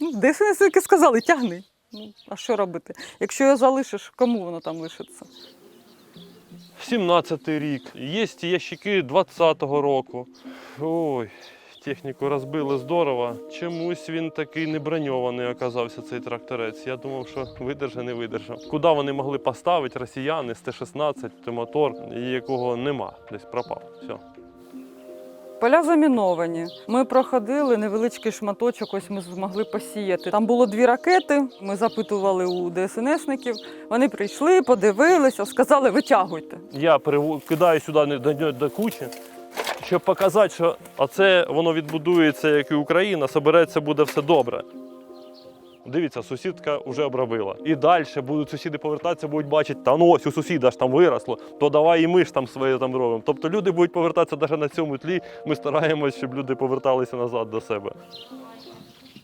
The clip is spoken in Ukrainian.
Ну, ДСНСники сказали, тягни. Ну, а що робити? Якщо його залишиш, кому воно там лишиться? 17-й рік. Є ящики 20-го року. Ой, техніку розбили здорово. Чомусь він такий не броньований оказався цей тракторець. Я думав, що видержа, не видержав. Куди вони могли поставити росіяни з Т-16, Т мотор, якого нема, десь пропав. Все. Поля заміновані. Ми проходили невеличкий шматочок, ось ми змогли посіяти. Там було дві ракети. Ми запитували у ДСНСників. Вони прийшли, подивилися, сказали, витягуйте. Я кидаю сюди до кучі, щоб показати, що оце воно відбудується, як і Україна, собереться, буде все добре. Дивіться, сусідка вже обробила. І далі будуть сусіди повертатися, будуть бачити, та ну ось у сусіда ж там виросло, то давай і ми ж там своє там робимо. Тобто люди будуть повертатися навіть на цьому тлі. Ми стараємось, щоб люди поверталися назад до себе.